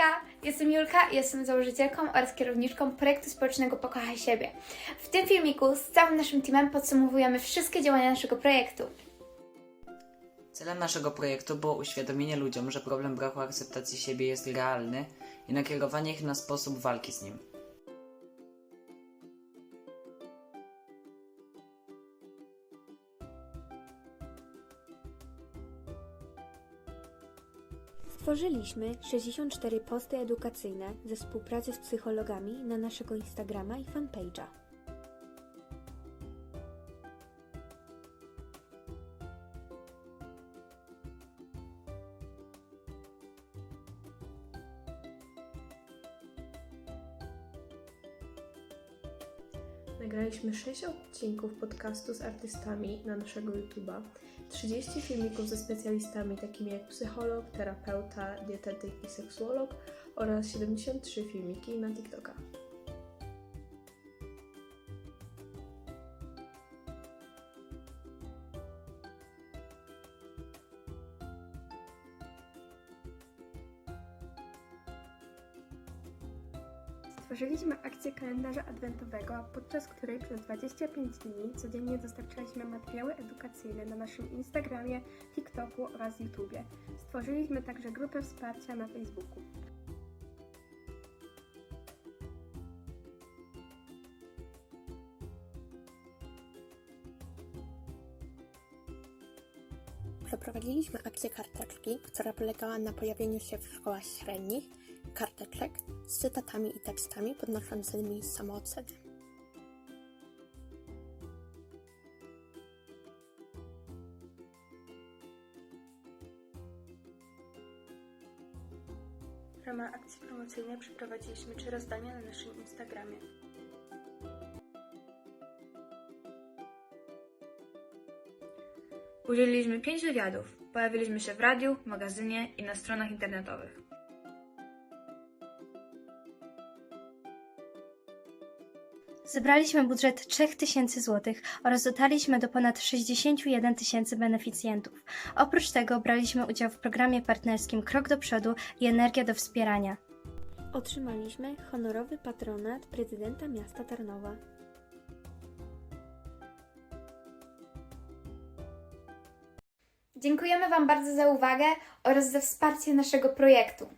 Hejka! Jestem Julka jestem założycielką oraz kierowniczką projektu społecznego Pokochaj siebie. W tym filmiku z całym naszym teamem podsumowujemy wszystkie działania naszego projektu. Celem naszego projektu było uświadomienie ludziom, że problem braku akceptacji siebie jest realny i nakierowanie ich na sposób walki z nim. Stworzyliśmy 64 posty edukacyjne ze współpracy z psychologami na naszego Instagrama i fanpage'a. Nagraliśmy 6 odcinków podcastu z artystami na naszego YouTube'a, 30 filmików ze specjalistami takimi jak psycholog, terapeuta, dietetyk i seksuolog oraz 73 filmiki na TikToka. Stworzyliśmy akcję kalendarza adwentowego, podczas której przez 25 dni codziennie dostarczaliśmy materiały edukacyjne na naszym Instagramie, TikToku oraz YouTubie. Stworzyliśmy także grupę wsparcia na Facebooku. Przeprowadziliśmy akcję karteczki, która polegała na pojawieniu się w szkołach średnich karteczek z cytatami i tekstami podnoszącymi samoocenę. W ramach akcji promocyjnej przeprowadziliśmy trzy rozdania na naszym Instagramie. Udzieliliśmy 5 wywiadów. Pojawiliśmy się w radiu, magazynie i na stronach internetowych. Zebraliśmy budżet 3000 zł oraz dotarliśmy do ponad 61 tysięcy beneficjentów. Oprócz tego braliśmy udział w programie partnerskim Krok do przodu i Energia do wspierania. Otrzymaliśmy honorowy patronat prezydenta miasta Tarnowa. Dziękujemy Wam bardzo za uwagę oraz za wsparcie naszego projektu.